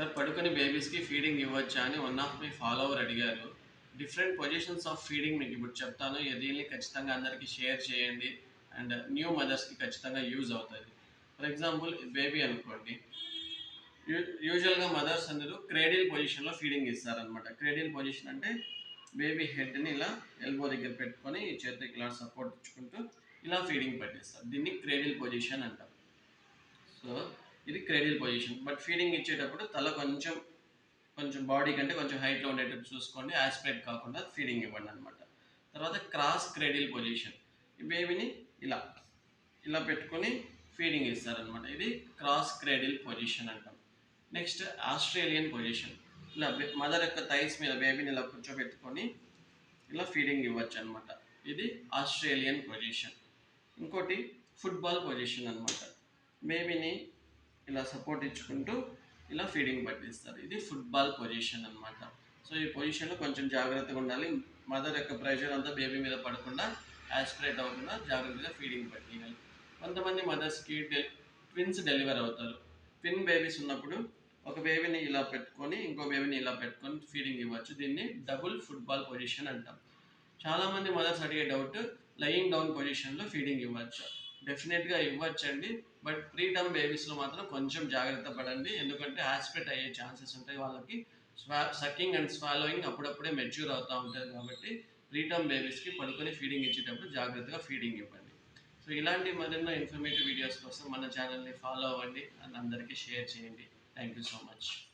Sir పడుకొని బేబీస్కి feeding ఇవ్వచ్చా అని వన్ ఆఫ్ మై ఫాలోవర్ అడిగారు. డిఫరెంట్ పొజిషన్స్ ఆఫ్ ఫీడింగ్ మీకు ఇప్పుడు చెప్తాను. దీన్ని ఖచ్చితంగా అందరికీ షేర్ చేయండి. అండ్ న్యూ మదర్స్కి ఖచ్చితంగా యూజ్ అవుతుంది ఫర్ ఎగ్జాంపుల్ బేబీ అనుకోండి. యూజువల్గా మదర్స్ అందరూ క్రేడిల్ పొజిషన్లో ఫీడింగ్ ఇస్తారనమాట క్రేడిల్ పొజిషన్ అంటే బేబీ హెడ్ని ఇలా ఎల్బో దగ్గర పెట్టుకొని ఈ చేతికి ఇలా సపోర్ట్ ఇచ్చుకుంటూ ఇలా ఫీడింగ్ పెట్టేస్తారు. దీన్ని క్రేడిల్ పొజిషన్ అంటారు. సో ఇది క్రెడిల్ పొజిషన్ బట్ ఫీడింగ్ ఇచ్చేటప్పుడు తల కొంచెం కొంచెం బాడీ కంటే కొంచెం హైట్లో ఉండేటట్టు చూసుకోండి. ఆస్పిరేట్ కాకుండా ఫీడింగ్ ఇవ్వండి అనమాట తర్వాత క్రాస్ క్రెడిల్ పొజిషన్ ఈ బేబీని ఇలా ఇలా పెట్టుకొని ఫీడింగ్ ఇస్తారనమాట ఇది క్రాస్ క్రెడిల్ పొజిషన్ అంటాం. నెక్స్ట్ ఆస్ట్రేలియన్ పొజిషన్ ఇలా మదర్ యొక్క థైస్ మీద బేబీని ఇలా కూర్చోబెట్టుకొని ఇలా ఫీడింగ్ ఇవ్వచ్చు అనమాట ఇది ఆస్ట్రేలియన్ పొజిషన్ ఇంకోటి ఫుట్బాల్ పొజిషన్ అనమాట బేబీని ఇలా సపోర్ట్ ఇచ్చుకుంటూ ఇలా ఫీడింగ్ పట్టిస్తారు. ఇది ఫుట్బాల్ పొజిషన్ అనమాట సో ఈ పొజిషన్లో కొంచెం జాగ్రత్తగా ఉండాలి. మదర్ యొక్క ప్రెషర్ అంతా బేబీ మీద పడకుండా యాస్పిరేట్ అవ్వకుండా జాగ్రత్తగా ఫీడింగ్ పట్టియాలి. కొంతమంది మదర్స్కి డె ట్విన్స్ డెలివర్ అవుతారు. ట్విన్ బేబీస్ ఉన్నప్పుడు ఒక బేబీని ఇలా పెట్టుకొని ఇంకో బేబీని ఇలా పెట్టుకొని ఫీడింగ్ ఇవ్వచ్చు. దీన్ని డబుల్ ఫుట్బాల్ పొజిషన్ అంటాం. చాలామంది మదర్స్ అడిగే డౌట్ లయింగ్ డౌన్ పొజిషన్లో ఫీడింగ్ ఇవ్వచ్చు. డెఫినెట్గా ఇవ్వచ్చండి. బట్ ప్రీ టర్మ్ బేబీస్లో మాత్రం కొంచెం జాగ్రత్త పడండి. ఎందుకంటే ఆస్పిరేట్ అయ్యే ఛాన్సెస్ ఉంటాయి వాళ్ళకి. స్వా సకింగ్ అండ్ స్వాలోయింగ్ అప్పుడప్పుడే మెచ్యూర్ అవుతూ ఉంటుంది కాబట్టి ప్రీ టర్మ్ బేబీస్కి పడుకొని ఫీడింగ్ ఇచ్చేటప్పుడు జాగ్రత్తగా ఫీడింగ్ ఇవ్వండి. సో ఇలాంటి మరెన్నో ఇన్ఫర్మేటివ్ వీడియోస్ కోసం మన ఛానల్ని ఫాలో అవ్వండి. అండ్ అందరికీ షేర్ చేయండి. Thank you so much.